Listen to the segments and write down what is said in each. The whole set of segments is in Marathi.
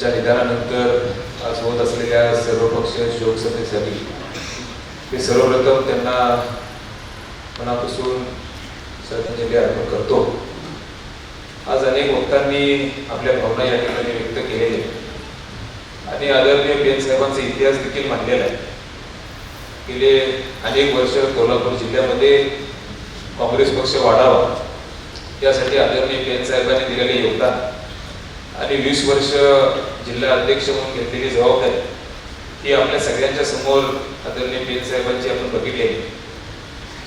च्या निधानानंतर आज होत असलेल्या सर्वपक्षीय शोकसभेसाठी मी सर्वप्रथम त्यांना मनापासून श्रद्धांजली अर्पण करतो आज अनेक वक्तांनी आपल्या भावना या ठिकाणी व्यक्त केलेल्या आहेत. आणि आदरणीय बेन साहेबांचा इतिहास देखील मांडलेला आहे गेले अनेक वर्ष कोल्हापूर जिल्ह्यामध्ये काँग्रेस पक्ष वाढावा यासाठी आदरणीय बेन साहेबांनी दिलेले योगदान आणि वीस वर्ष जिल्हा अध्यक्ष म्हणून घेतलेली जबाबदारी ही आपल्या सगळ्यांच्या समोर आदरणीय पेन साहेबांची आपण बघितली आहे.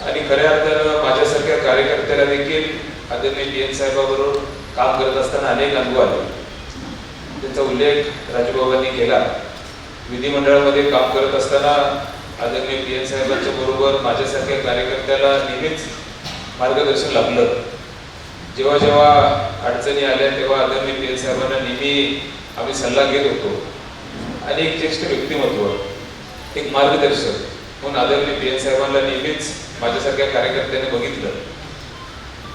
आणि खऱ्या अर्थानं माझ्यासारख्या कार्यकर्त्याला देखील आदरणीय पी एन साहेबाबरोबर काम करत असताना अनेक अनुभव आले. त्यांचा उल्लेख राजूबाबांनी केला. विधिमंडळामध्ये काम करत असताना आदरणीय पी एन साहेबांच्या बरोबर माझ्यासारख्या कार्यकर्त्याला नेहमीच मार्गदर्शन लाभलं. जेव्हा जेव्हा अडचणी आल्या तेव्हा आदरणीय पी एल साहेबांना नेहमी आम्ही सल्ला घेत होतो. आणि एक ज्येष्ठ व्यक्तिमत्व एक मार्गदर्शक म्हणून आदरणीय पी एल साहेबांना नेहमीच माझ्यासारख्या कार्यकर्त्याने बघितलं.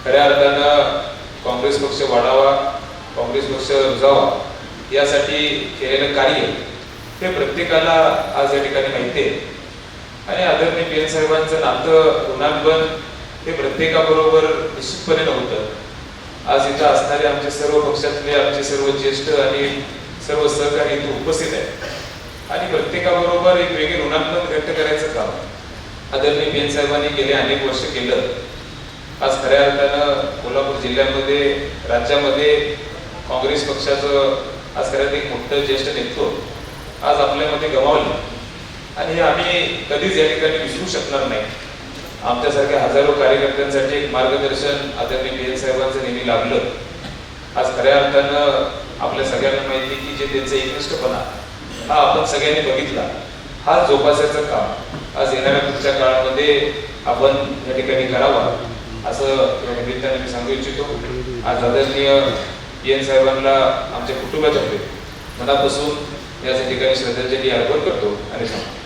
खऱ्या अर्थानं काँग्रेस पक्ष वाढावा काँग्रेस पक्ष रुजावा यासाठी केलेलं कार्य हे प्रत्येकाला आज या ठिकाणी माहिती आहे. आणि आदरणीय पी एल साहेबांचं नातं गुणांकन हे प्रत्येकाबरोबर निश्चितपणे नव्हतं. आज इथं असणारे आमचे सर्व पक्षातले आमचे सर्व ज्येष्ठ आणि सर्व सहकारी इथे उपस्थित आहेत. आणि प्रत्येकाबरोबर एक वेगळी ऋणात्मक व्यक्त करायचं काम. आदरणीय पी एन साहेबांनी गेले अनेक वर्ष केलं. आज खऱ्या अर्थानं कोल्हापूर जिल्ह्यामध्ये राज्यामध्ये काँग्रेस पक्षाचं आज खऱ्यात एक मोठं ज्येष्ठ नेतृत्व आज आपल्यामध्ये गमावलं. आणि हे आम्ही कधीच या ठिकाणी विसरू शकणार नाही. आमच्यासारख्या हजारो कार्यकर्त्यांसाठी एक मार्गदर्शन आदरणीय बी एन साहेबांचं लागलं. आज खऱ्या अर्थानं आपल्या सगळ्यांना माहिती की जे त्यांचा एकनिष्ठपणा हा आपण सगळ्यांनी बघितला. हा जोपासायचं काम आज येणाऱ्या पुढच्या काळामध्ये आपण या ठिकाणी करावा असं या निमित्ताने मी सांगू इच्छितो. आज आदरणीय एन साहेबांना आमच्या कुटुंबातर्फे मनापासून याच ठिकाणी श्रद्धांजली अर्पण करतो आणि सांगतो.